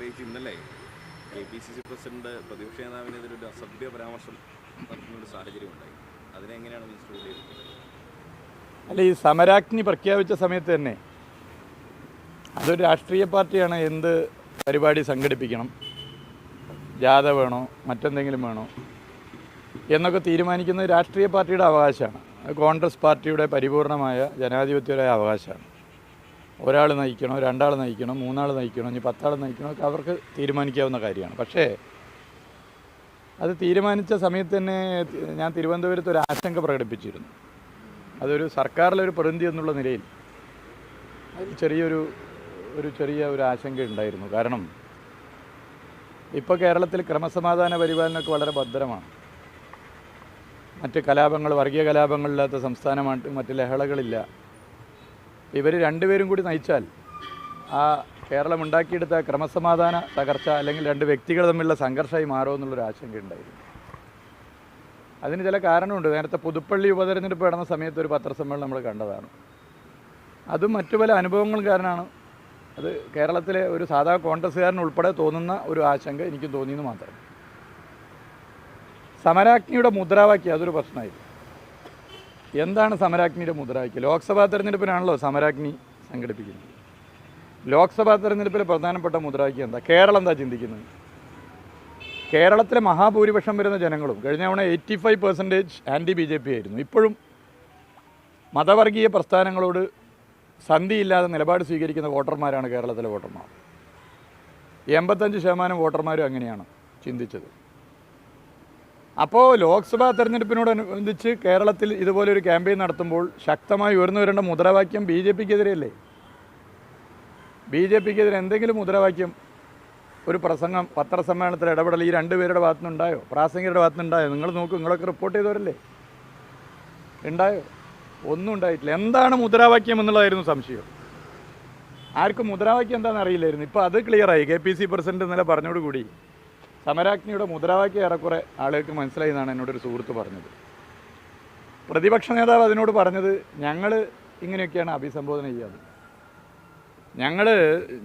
പ്രത്യേകിച്ച് ഇന്നലെ K P C C president പ്രതിപക്ഷ നേതാവിനെതിരെ ഒരു അസഭ്യ പരാമർശം നടത്തുന്ന ഒരു സാഹചര്യം ഉണ്ടായി. അതിനെ എങ്ങനെയാണ് മിനിസ്റ്റർ വിലയിരുത്തുന്നത് അല്ല ഈ സമരാഗ്നി പ്രഖ്യാപിച്ച സമയത്ത് തന്നെ അതൊരു രാഷ്ട്രീയ പാർട്ടിയാണ് എന്ത് പരിപാടി സംഘടിപ്പിക്കണം? ജാഥ വേണോ? മറ്റെന്തെങ്കിലും വേണോ? എന്നൊക്കെ തീരുമാനിക്കുന്നത് രാഷ്ട്രീയ പാർട്ടിയുടെ അവകാശമാണ്. കോൺഗ്രസ് പാർട്ടിയുടെ പരിപൂർണമായ ജനാധിപത്യപരമായ അവകാശമാണ്. ഒരാൾ നയിക്കണോ രണ്ടാൾ നയിക്കണോ മൂന്നാൾ നയിക്കണോ ഇനി പത്താൾ നയിക്കണോ ഒക്കെ അവർക്ക് തീരുമാനിക്കാവുന്ന കാര്യമാണ്. പക്ഷേ അത് തീരുമാനിച്ച സമയത്ത് തന്നെ ഞാൻ തിരുവനന്തപുരത്ത് ഒരു ആശങ്ക പ്രകടിപ്പിച്ചിരുന്നു. അതൊരു സർക്കാരിലെ ഒരു പ്രതിനിധി എന്നുള്ള നിലയിൽ ചെറിയൊരു ഒരു ചെറിയ ഒരു ആശങ്ക ഉണ്ടായിരുന്നു. കാരണം ഇപ്പോൾ കേരളത്തിൽ ക്രമസമാധാന പരിപാലനമൊക്കെ വളരെ ഭദ്രമാണ്. മറ്റ് കലാപങ്ങൾ വർഗീയ കലാപങ്ങളില്ലാത്ത സംസ്ഥാനമായിട്ട് മറ്റ് ലഹളകളില്ല. ഇവർ രണ്ടുപേരും കൂടി നയിച്ചാൽ ആ കേരളം ഉണ്ടാക്കിയെടുത്ത ക്രമസമാധാന തകർച്ച അല്ലെങ്കിൽ രണ്ട് വ്യക്തികൾ തമ്മിലുള്ള സംഘർഷമായി മാറുമോ എന്നുള്ളൊരു ആശങ്ക ഉണ്ടായിരുന്നു. അതിന് ചില കാരണമുണ്ട്. നേരത്തെ പുതുപ്പള്ളി ഉപതെരഞ്ഞെടുപ്പ് നടന്ന സമയത്ത് ഒരു പത്രസമ്മേളനം നമ്മൾ കണ്ടതാണ്. അതും മറ്റു പല അനുഭവങ്ങളും കാരണമാണ്. അത് കേരളത്തിലെ ഒരു സാധാ കോൺഗ്രസ്സുകാരൻ ഉൾപ്പെടെ തോന്നുന്ന ഒരു ആശങ്ക എനിക്ക് തോന്നിയെന്ന് മാത്രം. സമരാജ്ഞിയുടെ മുദ്രാവാക്യം അതൊരു പ്രശ്നമായി എന്താണ് സമരാഗ്നിയുടെ മുദ്രാവാക്യം? ലോക്സഭാ തെരഞ്ഞെടുപ്പിനാണല്ലോ സമരാഗ്നി സംഘടിപ്പിക്കുന്നത്. ലോക്സഭാ തെരഞ്ഞെടുപ്പിലെ പ്രധാനപ്പെട്ട മുദ്രാവാക്യം എന്താ? കേരളം എന്താ ചിന്തിക്കുന്നത്? കേരളത്തിലെ മഹാഭൂരിപക്ഷം വരുന്ന ജനങ്ങളും കഴിഞ്ഞ തവണ eighty five percentage anti B J P ആയിരുന്നു. ഇപ്പോഴും മതവർഗീയ പ്രസ്ഥാനങ്ങളോട് സന്ധിയില്ലാതെ നിലപാട് സ്വീകരിക്കുന്ന വോട്ടർമാരാണ് കേരളത്തിലെ വോട്ടർമാർ. എൺപത്തഞ്ച് ശതമാനം വോട്ടർമാരും അങ്ങനെയാണ് ചിന്തിച്ചത്. അപ്പോൾ ലോക്സഭാ തെരഞ്ഞെടുപ്പിനോടനുബന്ധിച്ച് കേരളത്തിൽ ഇതുപോലൊരു ക്യാമ്പയിൻ നടത്തുമ്പോൾ ശക്തമായി ഉയർന്നു വരേണ്ട മുദ്രാവാക്യം ബി ജെ പിക്കെതിരെയല്ലേ? ബി ജെ പിക്കെതിരെ എന്തെങ്കിലും മുദ്രാവാക്യം ഒരു പ്രസംഗം പത്രസമ്മേളനത്തിൽ ഇടപെടൽ ഈ രണ്ടുപേരുടെ ഭാഗത്തുനിന്നുണ്ടായോ? പ്രാസംഗികരുടെ ഭാഗത്തുനിന്നുണ്ടായോ? നിങ്ങൾ നോക്കൂ നിങ്ങളൊക്കെ റിപ്പോർട്ട് ചെയ്തവരല്ലേ? ഉണ്ടായോ? ഒന്നും ഉണ്ടായിട്ടില്ല. എന്താണ് മുദ്രാവാക്യം എന്നുള്ളതായിരുന്നു സംശയം. ആർക്കും മുദ്രാവാക്യം എന്താണെന്ന് അറിയില്ലായിരുന്നു. ഇപ്പോൾ അത് ക്ലിയറായി കെ പി സി പ്രസിഡന്റ് ഇന്നലെ പറഞ്ഞോടുകൂടി സമരാഗ്നിയുടെ മുദ്രാവാക്യം ഏറെക്കുറെ ആളുകൾക്ക് മനസ്സിലായി എന്നാണ് എന്നോടൊരു സുഹൃത്ത് പറഞ്ഞത്. പ്രതിപക്ഷ നേതാവ് അതിനോട് പറഞ്ഞത് ഞങ്ങൾ ഇങ്ങനെയൊക്കെയാണ് അഭിസംബോധന ചെയ്യാറ്. ഞങ്ങൾ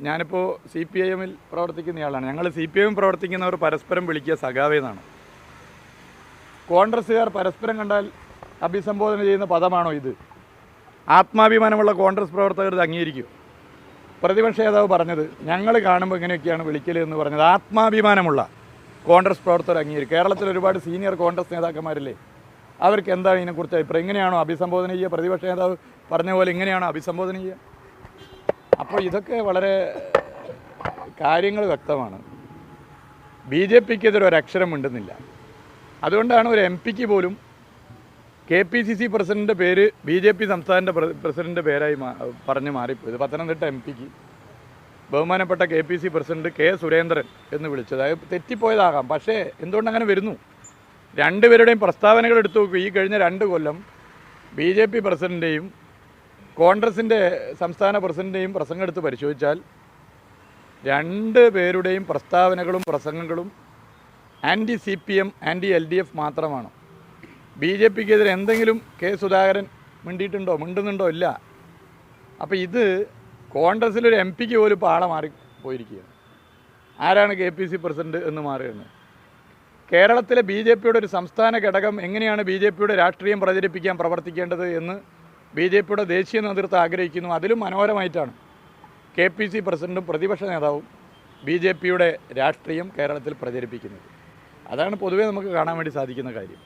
ഞാനിപ്പോൾ സി പി ഐ എമ്മിൽ പ്രവർത്തിക്കുന്നയാളാണ്. ഞങ്ങൾ സി പി ഐ എം പ്രവർത്തിക്കുന്നവർ പരസ്പരം വിളിക്കുക സഖാവേന്നാണ് കോൺഗ്രസ്സുകാർ പരസ്പരം കണ്ടാൽ അഭിസംബോധന ചെയ്യുന്ന പദമാണോ ഇത്? ആത്മാഭിമാനമുള്ള കോൺഗ്രസ് പ്രവർത്തകർ ഇത് അംഗീകരിക്കും. പ്രതിപക്ഷ നേതാവ് പറഞ്ഞത് ഞങ്ങൾ കാണുമ്പോൾ ഇങ്ങനെയൊക്കെയാണ് വിളിക്കൽ എന്ന് പറഞ്ഞത്. ആത്മാഭിമാനമുള്ള കോൺഗ്രസ് പ്രവർത്തകർ അംഗീകരിക്കും. കേരളത്തിൽ ഒരുപാട് സീനിയർ കോൺഗ്രസ് നേതാക്കന്മാരില്ലേ? അവർക്ക് എന്താണ് ഇതിനെക്കുറിച്ച് അഭിപ്രായം? എങ്ങനെയാണോ അഭിസംബോധന ചെയ്യുക? പ്രതിപക്ഷ നേതാവ് പറഞ്ഞ പോലെ ഇങ്ങനെയാണോ അഭിസംബോധന ചെയ്യുക? അപ്പോൾ ഇതൊക്കെ വളരെ കാര്യങ്ങൾ വ്യക്തമാണ്. ബി ജെ പിക്ക് ഇതിൽ ഒരക്ഷരം മിണ്ടുന്നില്ല അതുകൊണ്ടാണ് ഒരു എം പിക്ക് പോലും കെ പി സി സി പ്രസിഡന്റെ പേര് ബി ജെ പി സംസ്ഥാനന്റെ പ്രസിഡന്റെ പേരായി പറഞ്ഞ് മാറിപ്പോയത്. പത്തനംതിട്ട എം പിക്ക്. ബഹുമാനപ്പെട്ട K P C president K Surendran എന്ന് വിളിച്ചത്. അത് തെറ്റിപ്പോയതാകാം. പക്ഷേ എന്തുകൊണ്ട് അങ്ങനെ വരുന്നു? രണ്ടുപേരുടെയും പ്രസ്താവനകൾ എടുത്തു നോക്കും. ഈ കഴിഞ്ഞ രണ്ട് കൊല്ലം ബി ജെ പി പ്രസിഡന്റെയും കോൺഗ്രസിന്റെ സംസ്ഥാന പ്രസിഡന്റെയും പ്രസംഗം എടുത്ത് പരിശോധിച്ചാൽ രണ്ട് പേരുടെയും പ്രസ്താവനകളും പ്രസംഗങ്ങളും anti C P M anti L D F മാത്രമാണ്. ബി ജെ പിക്കെതിരെ എന്തെങ്കിലും കെ സുധാകരൻ മിണ്ടിയിട്ടുണ്ടോ മിണ്ടുന്നുണ്ടോ ഇല്ല? അപ്പോൾ ഇത് കോൺഗ്രസ്സിലൊരു എം പിക്ക് പോലും പാള മാറി പോയിരിക്കുകയാണ്. ആരാണ് കെ പി സി പ്രസിഡന്റ് എന്ന് മാറുകയാണ് കേരളത്തിലെ ബി ജെ പിയുടെ ഒരു സംസ്ഥാന ഘടകം എങ്ങനെയാണ് ബി ജെ പിയുടെ രാഷ്ട്രീയം പ്രചരിപ്പിക്കാൻ പ്രവർത്തിക്കേണ്ടത് എന്ന് ബി ജെ പിയുടെ ദേശീയ നേതൃത്വം ആഗ്രഹിക്കുന്നു. അതിലും മനോഹരമായിട്ടാണ് കെ പി സി പ്രസിഡന്റും പ്രതിപക്ഷ നേതാവും ബി ജെ പിയുടെ രാഷ്ട്രീയം കേരളത്തിൽ പ്രചരിപ്പിക്കുന്നത്. അതാണ് പൊതുവേ നമുക്ക് കാണാൻ വേണ്ടി സാധിക്കുന്ന കാര്യം.